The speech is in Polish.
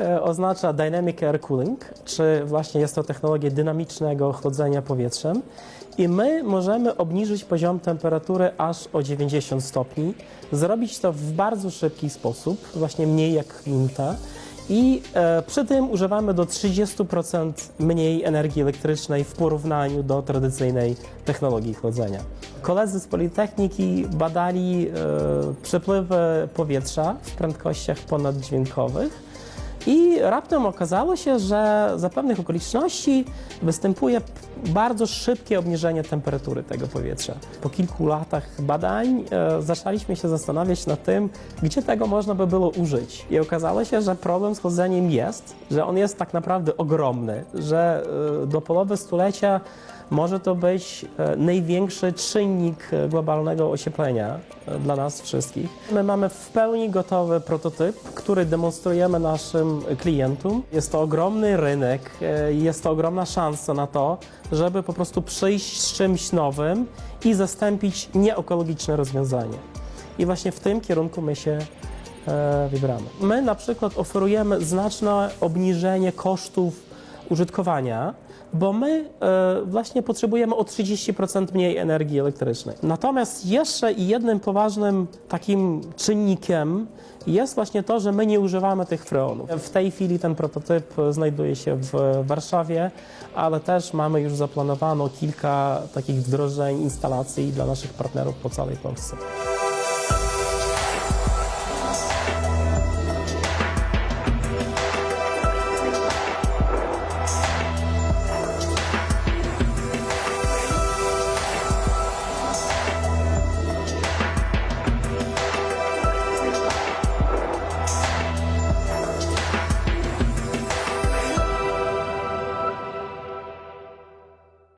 e, oznacza Dynamic Air Cooling, czy właśnie jest to technologia dynamicznego chłodzenia powietrzem. I my możemy obniżyć poziom temperatury aż o 90 stopni, zrobić to w bardzo szybki sposób, właśnie mniej jak minuta. I e, przy tym używamy do 30% mniej energii elektrycznej w porównaniu do tradycyjnej technologii chłodzenia. Koledzy z Politechniki badali e, przepływy powietrza w prędkościach ponaddźwiękowych i raptem okazało się, że za pewnych okoliczności występuje bardzo szybkie obniżenie temperatury tego powietrza. Po kilku latach badań e, zaczęliśmy się zastanawiać nad tym, gdzie tego można by było użyć. I okazało się, że problem z chłodzeniem jest, że on jest tak naprawdę ogromny, że e, do połowy stulecia może to być e, największy czynnik e, globalnego ocieplenia e, dla nas wszystkich. My mamy w pełni gotowy prototyp, który demonstrujemy naszym klientom. Jest to ogromny rynek, jest to ogromna szansa na to, żeby po prostu przyjść z czymś nowym i zastąpić nieekologiczne rozwiązanie. I właśnie w tym kierunku my się wybramy. My na przykład oferujemy znaczne obniżenie kosztów użytkowania, bo my e, właśnie potrzebujemy o 30% mniej energii elektrycznej. Natomiast jeszcze jednym poważnym takim czynnikiem jest właśnie to, że my nie używamy tych freonów. W tej chwili ten prototyp znajduje się w Warszawie, ale też mamy już zaplanowano kilka takich wdrożeń, instalacji dla naszych partnerów po całej Polsce.